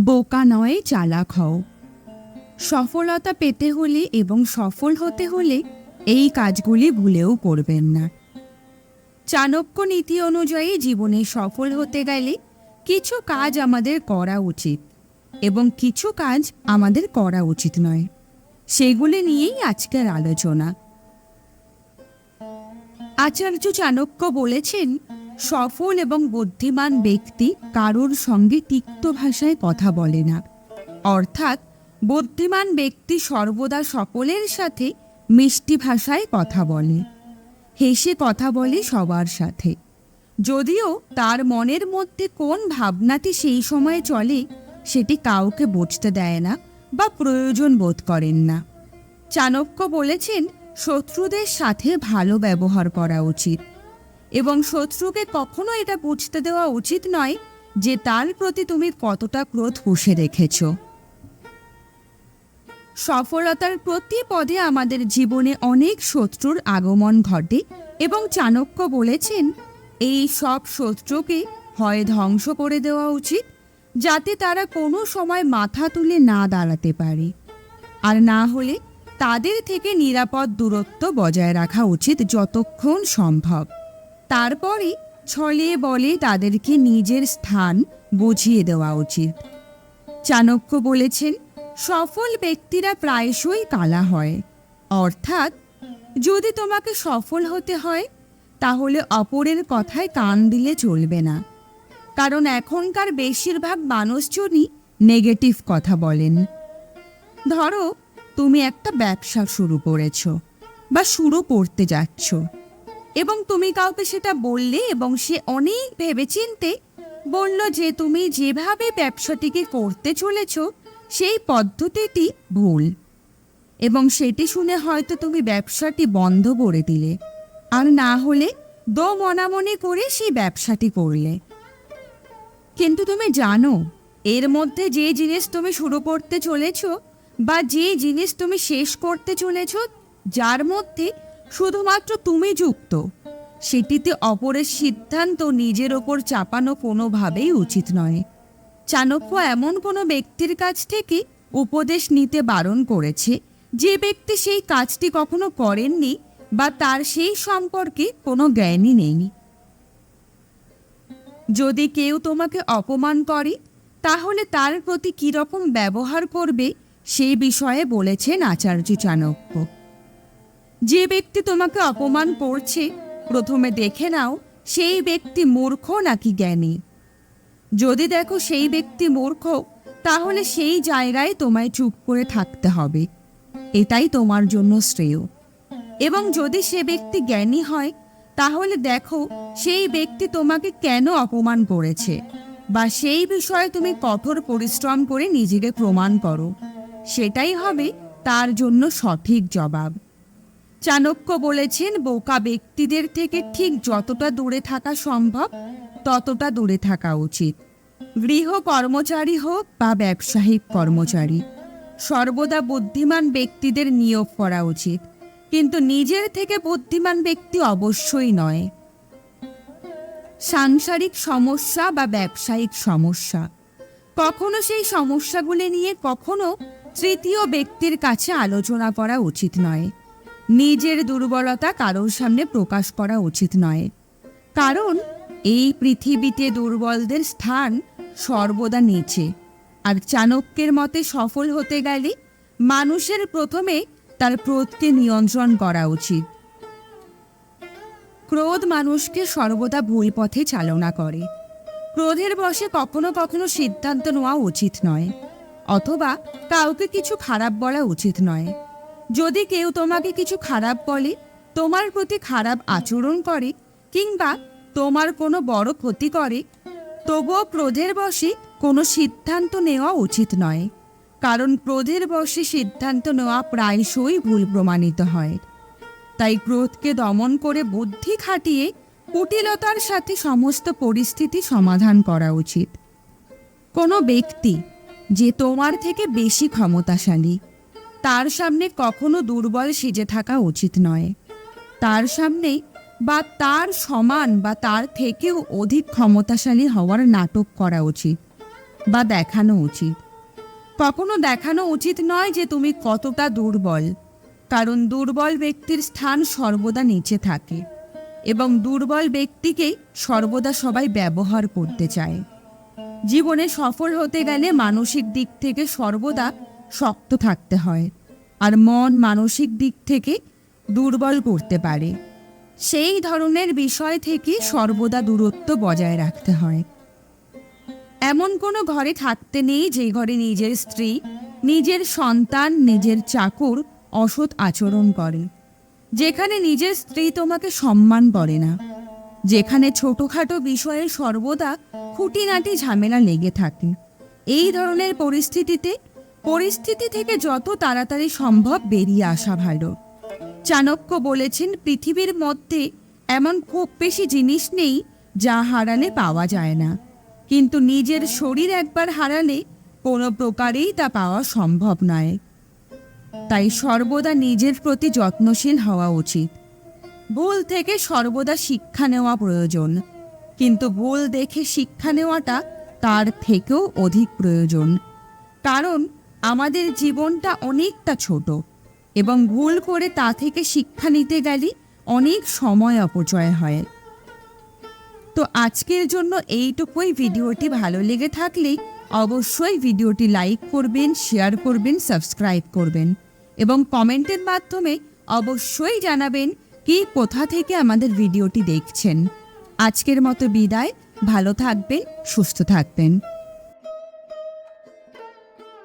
বোকা নয়, চালাক হও। সফলতা পেতে হলে এবং সফল হতে হলে এই কাজগুলি ভুলেও করবেন না। চাণক্য নীতি অনুযায়ী জীবনে সফল হতে গেলে কিছু কাজ আমাদের করা উচিত এবং কিছু কাজ আমাদের করা উচিত নয়। সেগুলি নিয়েই আজকের আলোচনা। আচার্য চাণক্য বলেছেন সফল এবং বুদ্ধিমান ব্যক্তি কারোর সঙ্গে তিক্ত ভাষায় কথা বলে না। অর্থাৎ বুদ্ধিমান ব্যক্তি সর্বদা সকলের সাথে মিষ্টি ভাষায় কথা বলে। হেসে কথা বলে সবার সাথে। যদিও তার মনের মধ্যে কোন ভাবনাটি সেই সময়ে চলে, সেটি কাউকে বুঝতে দেয় না বা প্রয়োজন বোধ করেন না। চাণক্য বলেছেন, শত্রুদের সাথে ভালো ব্যবহার করা উচিত। এবং শত্রুকে কখনো এটা বুঝতে দেওয়া উচিত নয় যে তার প্রতি তুমি কতটা ক্রোধ পুষে রেখেছ। সফলতার প্রতি পদে আমাদের জীবনে অনেক শত্রুর আগমন ঘটে এবং চাণক্য বলেছেন, এই সব শত্রুকে হয় ধ্বংস করে দেওয়া উচিত, যাতে তারা কোনো সময় মাথা তুলে না দাঁড়াতে পারে। আর না হলে তাদের থেকে নিরাপদ দূরত্ব বজায় রাখা উচিত যতক্ষণ সম্ভব। তারপরে ছলে বলে তাদেরকে নিজের স্থান বুঝিয়ে দেওয়া উচিত। চাণক্য বলেছেন, সফল ব্যক্তিরা প্রায়শই কালা হয়। অর্থাৎ, যদি তোমাকে সফল হতে হয়, তাহলে অপরের কথায় কান দিলে চলবে না। কারণ এখনকার বেশিরভাগ মানুষজনই নেগেটিভ কথা বলেন। ধরো, তুমি একটা ব্যবসা শুরু করেছ বা শুরু করতে যাচ্ছ। এবং তুমি কাউকে সেটা বললে এবং সে অনেক ভেবেচিন্তে বলল যে তুমি যেভাবে ব্যবসাটিকে করতে চলেছ, সেই পদ্ধতিটি ভুল। এবং সেটি শুনে হয়তো তুমি ব্যবসাটি বন্ধ করে দিলে। আর না হলে দো মনামনি করে সেই ব্যবসাটি করলে। কিন্তু তুমি জানো, এর মধ্যে যে জিনিস তুমি শুরু করতে চলেছ বা যে জিনিস তুমি শেষ করতে চলেছ, যার মধ্যে শুধুমাত্র তুমি যুক্ত। সেটিতে অপরের সিদ্ধান্ত নিজের ওপর চাপানো কোনোভাবেই উচিত নয়। চাণক্য এমন কোনো ব্যক্তির কাছ থেকে উপদেশ নিতে বারণ করেছে যে ব্যক্তি সেই কাজটি কখনো করেননি বা তার সেই সম্পর্কে কোনো জ্ঞানই নেই। যদি কেউ তোমাকে অপমান করে, তাহলে তার প্রতি কীরকম ব্যবহার করবে সেই বিষয়ে বলেছেন আচার্য চাণক্য। যে ব্যক্তি তোমাকে অপমান করছে, প্রথমে দেখে নাও, সেই ব্যক্তি মূর্খ নাকি জ্ঞানী। যদি দেখো সেই ব্যক্তি মূর্খ, তাহলে সেই জায়গায় তোমায় চুপ করে থাকতে হবে। এটাই তোমার জন্য শ্রেয়। এবং যদি সে ব্যক্তি জ্ঞানী হয়, তাহলে দেখো সেই ব্যক্তি তোমাকে কেন অপমান করেছে, বা সেই বিষয়ে তুমি কঠোর পরিশ্রম করে নিজেকে প্রমাণ করো। সেটাই হবে তার জন্য সঠিক জবাব। চাণক্য বলেছেন, বোকা ব্যক্তিদের থেকে ঠিক যতটা দূরে থাকা সম্ভব, ততটা দূরে থাকা উচিত। গৃহ কর্মচারী হোক বা ব্যবসায়িক কর্মচারী, সর্বদা বুদ্ধিমান ব্যক্তিদের নিয়োগ করা উচিত। কিন্তু নিজের থেকে বুদ্ধিমান ব্যক্তি অবশ্যই নয়। সাংসারিক সমস্যা বা ব্যবসায়িক সমস্যা। কখনো সেই সমস্যাগুলি নিয়ে কখনো তৃতীয় ব্যক্তির কাছে আলোচনা করা উচিত নয়। নিজের দুর্বলতা কারোর সামনে প্রকাশ করা উচিত নয়। কারণ এই পৃথিবীতে দুর্বলদের স্থান সর্বদা নিচে। আর চাণক্যের মতে সফল হতে গেলে মানুষের প্রথমে তার ক্রোধকে নিয়ন্ত্রণ করা উচিত। ক্রোধ মানুষকে সর্বদা ভুল পথে চালনা করে। ক্রোধের বশে কখনো কখনো সিদ্ধান্ত নেওয়া উচিত নয়, অথবা কাউকে কিছু খারাপ বলা উচিত নয়। যদি কেউ তোমাকে কিছু খারাপ বলে, তোমার প্রতি খারাপ আচরণ করে, কিংবা তোমার কোনো বড় ক্ষতি করে, তবুও ক্রোধের বশে কোনো সিদ্ধান্ত নেওয়া উচিত নয়। কারণ ক্রোধের বশে সিদ্ধান্ত নেওয়া প্রায়শই ভুল প্রমাণিত হয়। তাই ক্রোধকে দমন করে বুদ্ধি খাটিয়ে কুটিলতার সাথে সমস্ত পরিস্থিতি সমাধান করা উচিত। কোনো ব্যক্তি যে তোমার থেকে বেশি ক্ষমতাশালী তার সামনে কখনো দুর্বল সেজে থাকা উচিত নয়। তার সামনে বা তার সমান বা তার থেকেও অধিক ক্ষমতাশালী হওয়ার নাটক করা উচিত বা দেখানো উচিত। কখনো দেখানো উচিত নয় যে তুমি কতটা দুর্বল, কারণ দুর্বল ব্যক্তির স্থান সর্বদা নিচে থাকে এবং দুর্বল ব্যক্তিকেই সর্বদা সবাই ব্যবহার করতে চায়। জীবনে সফল হতে গেলে মানসিক দিক থেকে সর্বদা শক্ত থাকতে হয় আর মন মানসিক দিক থেকে দুর্বল করতে পারে। সেই ধরনের বিষয় থেকে সর্বদা দূরত্ব বজায় রাখতে হয়। এমন কোনো ঘরে থাকতে নেই যে ঘরে নিজের স্ত্রী, নিজের সন্তান, নিজের চাকর অসৎ আচরণ করে। যেখানে নিজের স্ত্রী তোমাকে সম্মান করে না। যেখানে ছোটোখাটো বিষয়ে সর্বদা খুঁটিনাটি ঝামেলা লেগে থাকে। এই ধরনের পরিস্থিতিতে পরিস্থিতি থেকে যত তাড়াতাড়ি সম্ভব বেরিয়ে আসা ভালো। চাণক্য বলেছেন, পৃথিবীর মধ্যে এমন খুব বেশি জিনিস নেই যা হারালে পাওয়া যায় না। কিন্তু নিজের শরীর একবার হারালে কোনো প্রকারেই তা পাওয়া সম্ভব নয়। তাই সর্বদা নিজের প্রতি যত্নশীল হওয়া উচিত। ভুল থেকে সর্বদা শিক্ষা নেওয়া প্রয়োজন। কিন্তু ভুল দেখে শিক্ষা নেওয়াটা তার থেকেও অধিক প্রয়োজন। কারণ আমাদের জীবনটা অনেকটা ছোট এবং ভুল করে তা থেকে শিক্ষা নিতে গেলে অনেক সময় অপচয় হয়। তো আজকের জন্য এইটুকুই। ভিডিওটি ভালো লেগে থাকলে অবশ্যই ভিডিওটি লাইক করবেন, শেয়ার করবেন, সাবস্ক্রাইব করবেন এবং কমেন্টের মাধ্যমে অবশ্যই জানাবেন কি কোথা থেকে আমাদের ভিডিওটি দেখছেন। আজকের মতো বিদায়। ভালো থাকবেন, সুস্থ থাকবেন।